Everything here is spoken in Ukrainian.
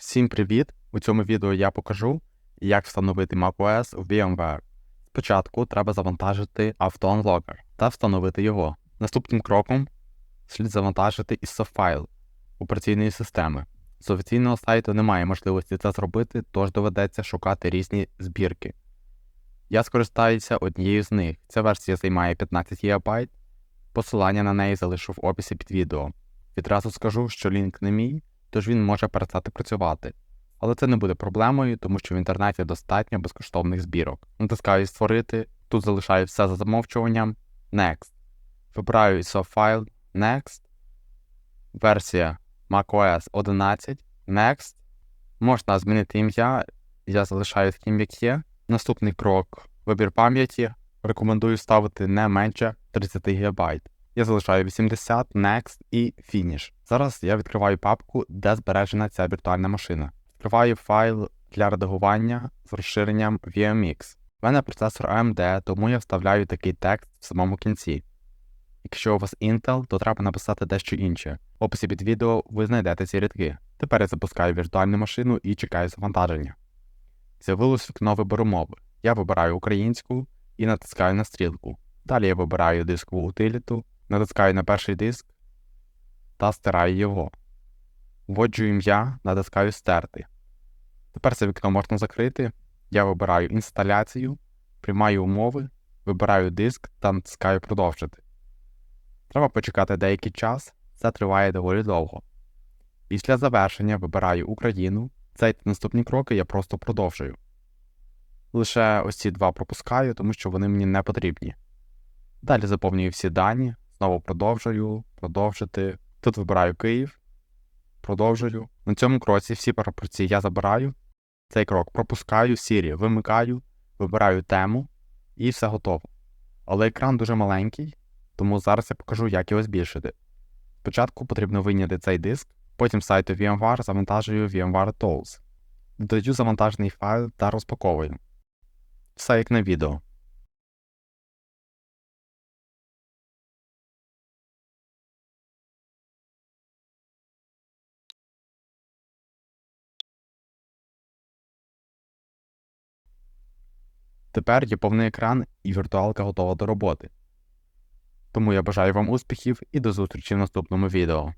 Всім привіт! У цьому відео я покажу, як встановити macOS в VMware. Спочатку треба завантажити AutoUnlocker та встановити його. Наступним кроком слід завантажити ISO файл операційної системи. З офіційного сайту немає можливості це зробити, тож доведеться шукати різні збірки. Я скористаюся однією з них. Ця версія займає 15 ГБ. Посилання на неї залишу в описі під відео. Відразу скажу, що лінк не мій, тож він може перестати працювати. Але це не буде проблемою, тому що в інтернеті достатньо безкоштовних збірок. Натискаю Створити, тут залишаю все за замовчуванням. Next. Вибираю ISO файл Next. Версія macOS 11. Next. Можна змінити ім'я. Я залишаю таким, як є. Наступний крок вибір пам'яті. Рекомендую ставити не менше 30 ГБ. Я залишаю 80, Next і Finish. Зараз я відкриваю папку, де збережена ця віртуальна машина. Відкриваю файл для редагування з розширенням VMX. У мене процесор AMD, тому я вставляю такий текст в самому кінці. Якщо у вас Intel, то треба написати дещо інше. В описі під відео ви знайдете ці рядки. Тепер я запускаю віртуальну машину і чекаю завантаження. З'явилось вікно вибору мови. Я вибираю українську і натискаю на стрілку. Далі я вибираю дискову утиліту, натискаю на перший диск та стираю його. Вводжу ім'я, натискаю стерти. Тепер це вікно можна закрити. Я вибираю інсталяцію, приймаю умови, вибираю диск та натискаю продовжити. Треба почекати деякий час, це триває доволі довго. Після завершення вибираю Україну. Цей та наступні кроки я просто продовжую. Лише ось ці два пропускаю, тому що вони мені не потрібні. Далі заповнюю всі дані, знову продовжую, продовжити. Тут вибираю Київ, продовжую. На цьому кроці всі пропорції я забираю. Цей крок пропускаю, Siri вимикаю, вибираю тему і все готово. Але екран дуже маленький, тому зараз я покажу, як його збільшити. Спочатку потрібно вийняти цей диск, потім сайту VMware завантажую VMware Tools. Додаю завантажений файл та розпаковую. Все як на відео. Тепер є повний екран і віртуалка готова до роботи. Тому я бажаю вам успіхів і до зустрічі в наступному відео.